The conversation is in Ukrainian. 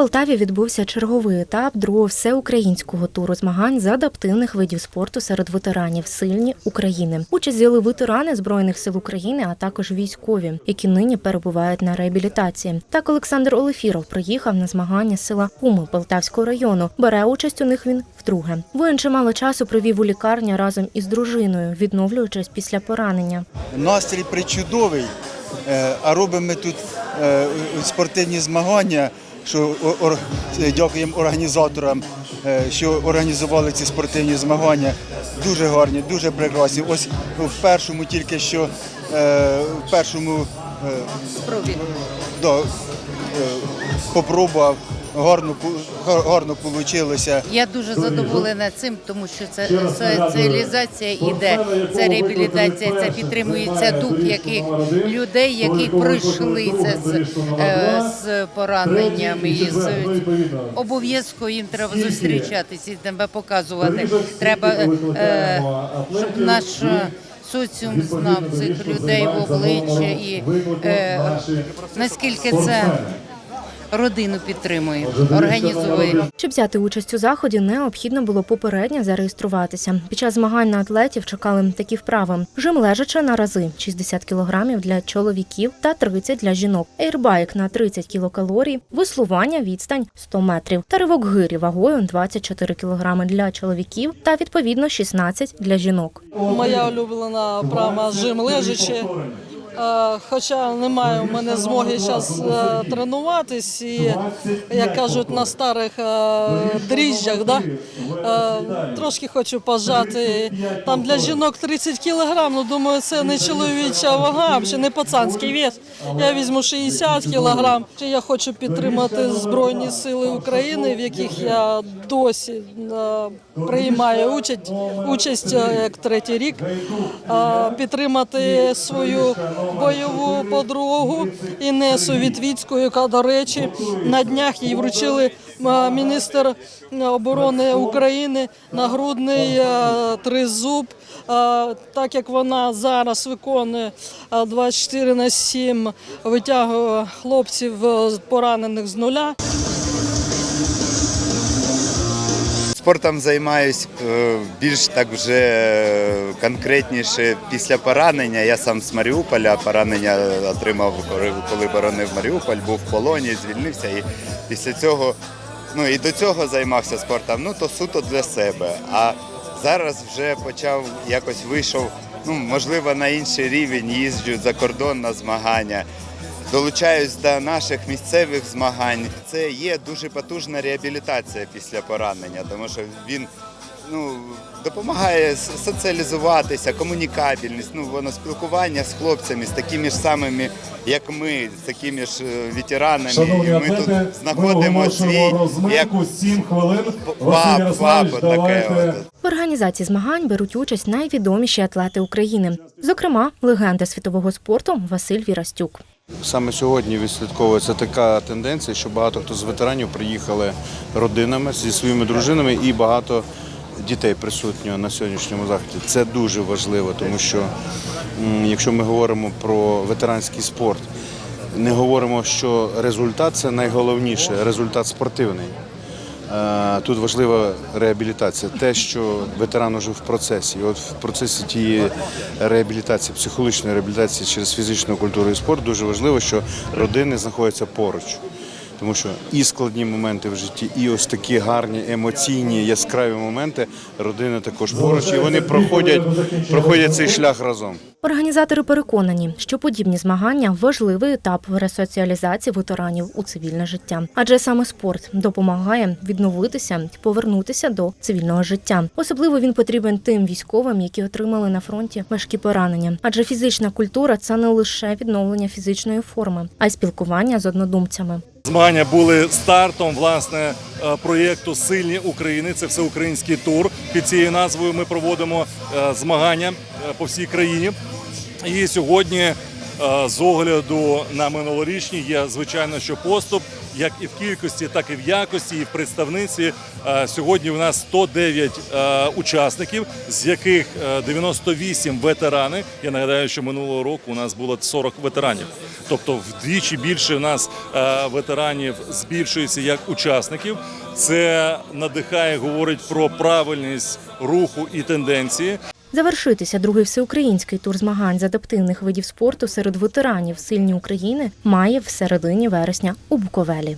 Полтаві відбувся черговий етап другого всеукраїнського туру змагань з адаптивних видів спорту серед ветеранів сильні України. Участь взяли ветерани збройних сил України, а також військові, які нині перебувають на реабілітації. Так Олександр Олефіров приїхав на змагання з села Хуми Полтавського району. Бере участь у них він вдруге. Воїн чимало часу провів у лікарні разом із дружиною, відновлюючись після поранення. Настрій причудовий, е, а робимо ми тут е, спортивні змагання. Що ор- дякуємо організаторам, е, що організували ці спортивні змагання. Дуже гарні, дуже прекрасні. Ось в першому тільки що е, в першому е, Спробі. да, е, попробував, гарно гарно вийшло. Я дуже задоволена цим, тому що це соціалізація іде, це реабілітація, це підтримується дух яких людей, які пройшли це з, е, з пораненнями. З, обов'язково їм треба зустрічатися, і тебе показувати. Треба, е, щоб наш е, соціум знав цих людей в обличчя і е, наскільки це родину підтримує, організує. Щоб взяти участь у заході, необхідно було попередньо зареєструватися. Під час змагань на атлетів чекали такі вправи: жим лежачи на рази 60 кілограмів для чоловіків та 30 для жінок, ейрбайк на 30 кілокалорій, веслування відстань 100 метрів та ривок гирі вагою 24 кілограми для чоловіків та відповідно 16 для жінок. Моя улюблена прямо жим лежачи. Е, Хоча немає в мене змоги зараз тренуватись, і як кажуть на старих е, дріжджах, да? е, трошки хочу пожати. Там для жінок 30 кілограм, ну думаю, це не чоловіча вага, чи не пацанський вес. Я візьму 60 кілограм. Я хочу підтримати Збройні Сили України, в яких я досі е, приймаю участь, участь е, як третій рік, е, підтримати свою бойову подругу Інесу Вітвіцьку, яка, до речі, на днях їй вручили е, міністр оборони України нагрудний е, тризуб. Е, Так як вона зараз виконує е, 24 на 7, витягує хлопців поранених з нуля. Спортом займаюсь е, більш так вже е, конкретніше після поранення. Я сам з Маріуполя поранення отримав, коли- боронив Маріуполь, був в полоні, звільнився. І після цього, ну і до цього займався спортом, ну то суто для себе. А зараз вже почав якось вийшов, ну можливо, на інший рівень, їжджу за кордон на змагання. Долучаюсь до наших місцевих змагань. Це є дуже потужна реабілітація після поранення, тому що він ну, допомагає соціалізуватися, комунікабельність, ну, воно спілкування з хлопцями, з такими ж самими, як ми, з такими ж е, ветеранами. Шановні І ми атлети, тут ми знаходимо свій як 7 хвилин. пап, папа таке. От. В організації змагань беруть участь найвідоміші атлети України, зокрема, легенда світового спорту Василь Вірастюк. Саме сьогодні відслідковується така тенденція, що багато хто з ветеранів приїхали родинами зі своїми дружинами і багато дітей присутньо на сьогоднішньому заході. Це дуже важливо, тому що якщо ми говоримо про ветеранський спорт, не говоримо, що результат це найголовніше, результат спортивний. Е, Тут важлива реабілітація. Те, що ветеран уже в процесі. І От в процесі тієї реабілітації, психологічної реабілітації через фізичну культуру і спорт дуже важливо, що родини знаходяться поруч. Тому що і складні моменти в житті, і ось такі гарні, емоційні, яскраві моменти родини також поруч, і вони проходять, проходять цей шлях разом. Організатори переконані, що подібні змагання важливий етап ресоціалізації ветеранів у цивільне життя, адже саме спорт допомагає відновитися повернутися до цивільного життя. Особливо він потрібен тим військовим, які отримали на фронті важкі поранення. Адже фізична культура це не лише відновлення фізичної форми, а й спілкування з однодумцями. Змагання були стартом власне е, проєкту Сильні України. Це всеукраїнський тур. Під цією назвою ми проводимо е, змагання е, по всій країні. І сьогодні, з огляду на минулорічні, є звичайно, що поступ. Як і в кількості, так і в якості, і в представниці. Е, Сьогодні у нас 109 е, учасників, з яких е, 98 ветерани. Я нагадаю, що минулого року у нас було 40 ветеранів. Тобто вдвічі більше у нас е, ветеранів збільшується як учасників. Це надихає, говорить про правильність руху і тенденції. Завершитися другий всеукраїнський тур змагань з адаптивних видів спорту серед ветеранів сильні України має в середині вересня у Буковелі.